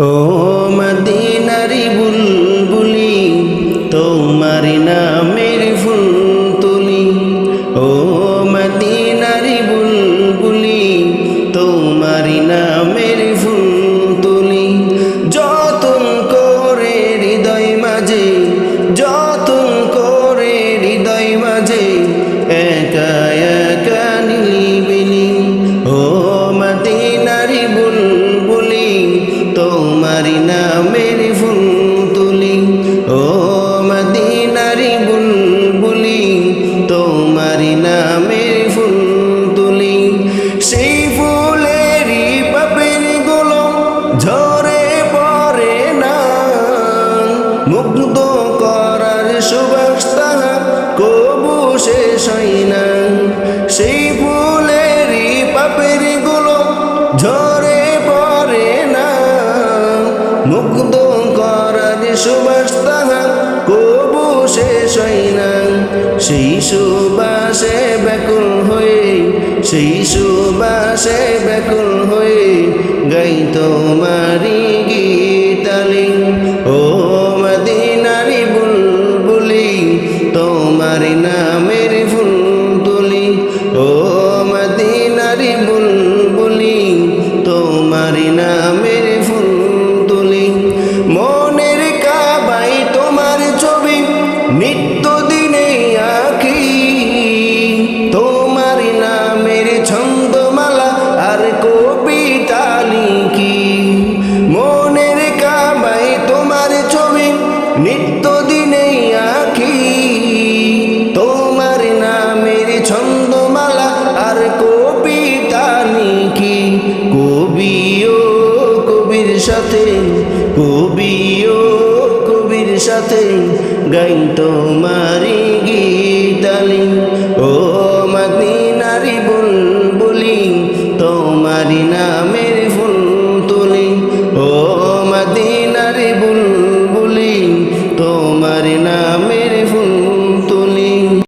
ও মদিনারি বুলবুলি তোমার নাম সেই ফুলেরই পাপেরগুলো ঝরে পড়ে না। মুগ্ধ করার সুবাস তাহা কবু শেষ হয় না। সেই সুবাসে ব্যাকুল হয়ে, সেই সুবাসে ব্যাকুল হয়ে গাই তোমারি গিয়ে Iya, iya, Timbul কবিও কবির সাথে গাই তোমারি গীতালি। ও মাগনি নারী বল